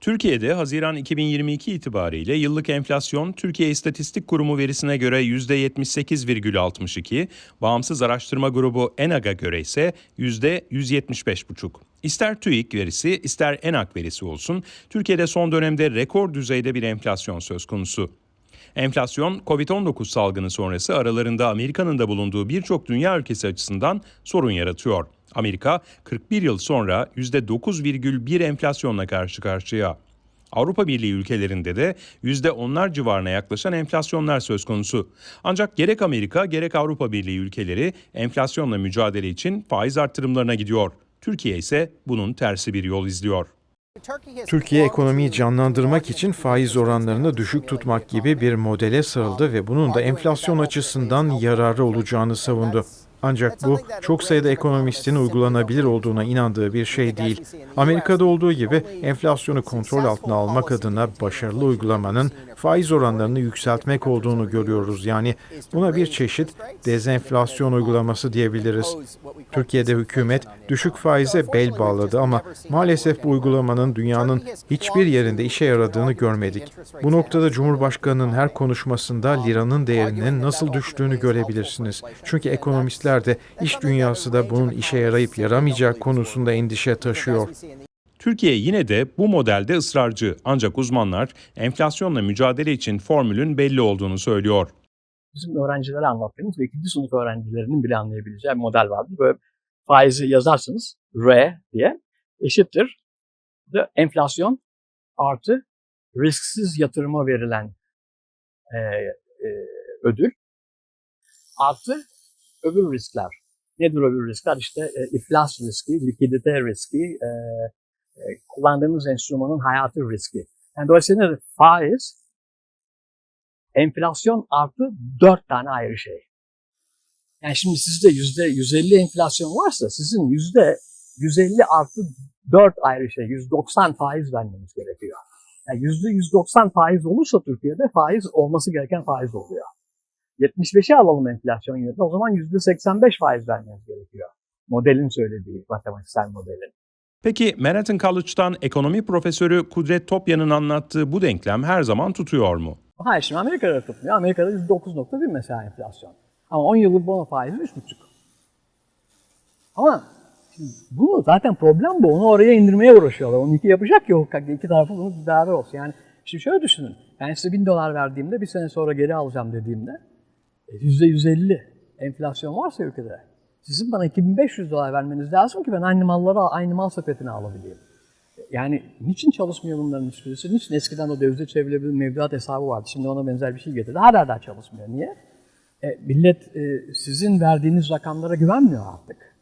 Türkiye'de Haziran 2022 itibariyle yıllık enflasyon Türkiye İstatistik Kurumu verisine göre %78,62, bağımsız araştırma grubu ENAG'a göre ise %175,5. İster TÜİK verisi ister ENAG verisi olsun, Türkiye'de son dönemde rekor düzeyde bir enflasyon söz konusu. Enflasyon, Covid-19 salgını sonrası aralarında Amerika'nın da bulunduğu birçok dünya ülkesi açısından sorun yaratıyor. Amerika 41 yıl sonra %9,1 enflasyonla karşı karşıya. Avrupa Birliği ülkelerinde de %10'lar civarına yaklaşan enflasyonlar söz konusu. Ancak gerek Amerika gerek Avrupa Birliği ülkeleri enflasyonla mücadele için faiz artırımlarına gidiyor. Türkiye ise bunun tersi bir yol izliyor. Türkiye ekonomiyi canlandırmak için faiz oranlarını düşük tutmak gibi bir modele sarıldı ve bunun da enflasyon açısından yararı olacağını savundu. Ancak bu çok sayıda ekonomistin uygulanabilir olduğuna inandığı bir şey değil. Amerika'da olduğu gibi enflasyonu kontrol altına almak adına başarılı uygulamanın faiz oranlarını yükseltmek olduğunu görüyoruz. Yani buna bir çeşit dezenflasyon uygulaması diyebiliriz. Türkiye'de hükümet düşük faize bel bağladı ama maalesef bu uygulamanın dünyanın hiçbir yerinde işe yaradığını görmedik. Bu noktada Cumhurbaşkanı'nın her konuşmasında liranın değerinin nasıl düştüğünü görebilirsiniz. Çünkü ekonomistler de iş dünyası da bunun işe yarayıp yaramayacağı konusunda endişe taşıyor. Türkiye yine de bu modelde ısrarcı ancak uzmanlar enflasyonla mücadele için formülün belli olduğunu söylüyor. bizim öğrencilere anlattığımız ve ikinci sınıf öğrencilerinin bile anlayabileceği bir model vardır. Böyle faizi yazarsınız R diye eşittir de enflasyon artı risksiz yatırıma verilen e, e, ödül artı öbür riskler. Nedir öbür riskler? İşte e, iflas riski, likidite riski, e, e, kullandığınız enstrümanın hayatı riski. Yani dolayısıyla faiz enflasyon artı dört tane ayrı şey. Yani şimdi sizde yüzde 150 enflasyon varsa sizin yüzde 150 artı dört ayrı şey, 190 faiz vermeniz gerekiyor. Yani yüzde 190 faiz olursa Türkiye'de faiz olması gereken faiz oluyor. 75'e alalım enflasyon yerine o zaman yüzde 85 faiz vermeniz gerekiyor. Modelin söylediği, matematiksel modelin. Peki Manhattan College'dan ekonomi profesörü Kudret Topyan'ın anlattığı bu denklem her zaman tutuyor mu? Hayır şimdi Amerika'da tutmuyor. Amerika'da %9.1 mesela enflasyon. Ama 10 yıllık bono faizi 3.5. Ama bunu zaten problem bu. Onu oraya indirmeye uğraşıyorlar. Onu iki yapacak ki o iki tarafı bunu beraber olsun. Yani şimdi şöyle düşünün. Ben size 1000 dolar verdiğimde bir sene sonra geri alacağım dediğimde e, %150 enflasyon varsa ülkede sizin bana 2500 dolar vermeniz lazım ki ben aynı malları aynı mal sepetine alabileyim. Yani niçin çalışmıyor bunların hiçbirisi? Niçin eskiden o dövizde çevrilebilir mevduat hesabı vardı. Şimdi ona benzer bir şey getirdi. Hala daha çalışmıyor. Niye? E, millet e, sizin verdiğiniz rakamlara güvenmiyor artık.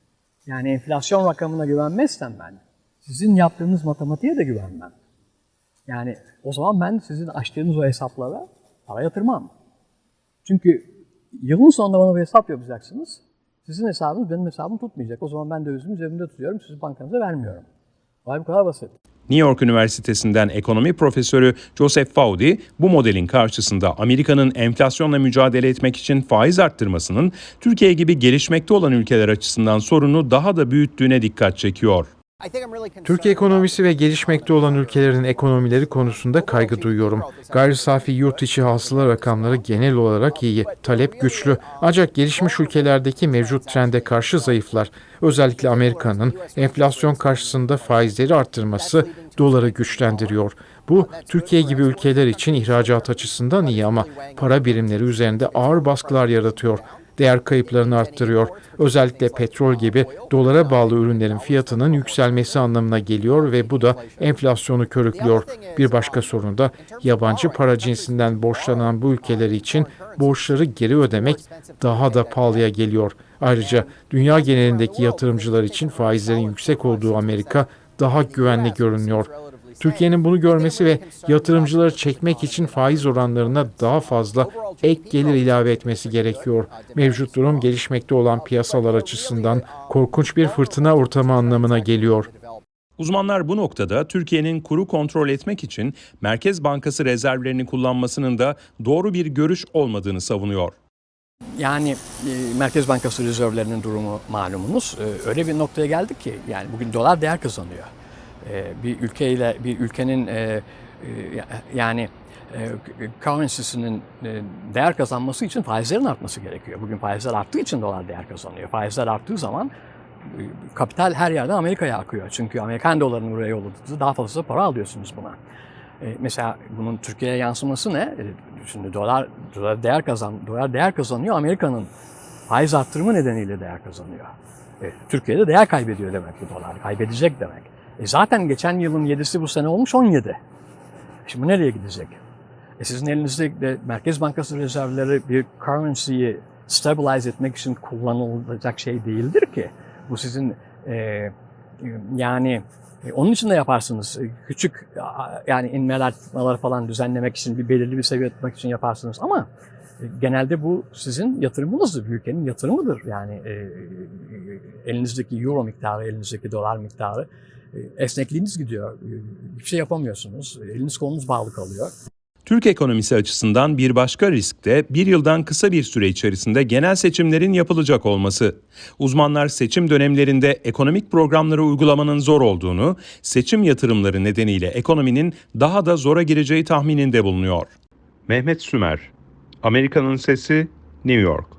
Yani enflasyon rakamına güvenmezsem ben, sizin yaptığınız matematiğe de güvenmem. Yani o zaman ben sizin açtığınız o hesaplara para yatırmam. Çünkü yılın sonunda bana bir hesap yapacaksınız. Sizin hesabınız benim hesabım tutmayacak. O zaman ben dövizimi cebimde tutuyorum, siz bankanıza vermiyorum. Olay bu kadar basit. New York Üniversitesi'nden ekonomi profesörü Joseph Fauci, bu modelin karşısında Amerika'nın enflasyonla mücadele etmek için faiz arttırmasının Türkiye gibi gelişmekte olan ülkeler açısından sorunu daha da büyüttüğüne dikkat çekiyor. Türkiye ekonomisi ve gelişmekte olan ülkelerin ekonomileri konusunda kaygı duyuyorum. Gayri safi yurt içi hasıla rakamları genel olarak iyi, talep güçlü. Ancak gelişmiş ülkelerdeki mevcut trende karşı zayıflar. Özellikle Amerika'nın enflasyon karşısında faizleri arttırması doları güçlendiriyor. Bu Türkiye gibi ülkeler için ihracat açısından iyi ama para birimleri üzerinde ağır baskılar yaratıyor değer kayıplarını arttırıyor. Özellikle petrol gibi dolara bağlı ürünlerin fiyatının yükselmesi anlamına geliyor ve bu da enflasyonu körüklüyor. Bir başka sorun da yabancı para cinsinden borçlanan bu ülkeler için borçları geri ödemek daha da pahalıya geliyor. Ayrıca dünya genelindeki yatırımcılar için faizlerin yüksek olduğu Amerika daha güvenli görünüyor. Türkiye'nin bunu görmesi ve yatırımcıları çekmek için faiz oranlarına daha fazla ek gelir ilave etmesi gerekiyor. Mevcut durum gelişmekte olan piyasalar açısından korkunç bir fırtına ortamı anlamına geliyor. Uzmanlar bu noktada Türkiye'nin kuru kontrol etmek için Merkez Bankası rezervlerini kullanmasının da doğru bir görüş olmadığını savunuyor. Yani e, Merkez Bankası rezervlerinin durumu malumunuz. E, öyle bir noktaya geldik ki yani bugün dolar değer kazanıyor. E, bir ülkeyle bir ülkenin e, e, yani e, currency'sinin değer kazanması için faizlerin artması gerekiyor. Bugün faizler arttığı için dolar değer kazanıyor. Faizler arttığı zaman kapital her yerden Amerika'ya akıyor. Çünkü Amerikan dolarını buraya yolladığı daha fazla para alıyorsunuz buna. Mesela bunun Türkiye'ye yansıması ne? Şimdi dolar, dolar değer kazan, dolar değer kazanıyor. Amerika'nın faiz arttırımı nedeniyle değer kazanıyor. Türkiye'de değer kaybediyor demek bu dolar. Kaybedecek demek. E, zaten geçen yılın 7'si bu sene olmuş 17. Şimdi bu nereye gidecek? E, sizin elinizde de Merkez Bankası rezervleri bir currency'yi stabilize etmek için kullanılacak şey değildir ki. Bu sizin e, yani e, onun için de yaparsınız. E, Küçük yani inmeler, çıkmalar falan düzenlemek için bir belirli bir seviye tutmak için yaparsınız ama e, genelde bu sizin yatırımınızdır. Bir ülkenin yatırımıdır. Yani e, e, elinizdeki euro miktarı, elinizdeki dolar miktarı e, esnekliğiniz gidiyor. E, Hiçbir şey yapamıyorsunuz. Eliniz kolunuz bağlı kalıyor. Türk ekonomisi açısından bir başka risk de bir yıldan kısa bir süre içerisinde genel seçimlerin yapılacak olması. Uzmanlar seçim dönemlerinde ekonomik programları uygulamanın zor olduğunu, seçim yatırımları nedeniyle ekonominin daha da zora gireceği tahmininde bulunuyor. Mehmet Sümer, Amerika'nın Sesi, New York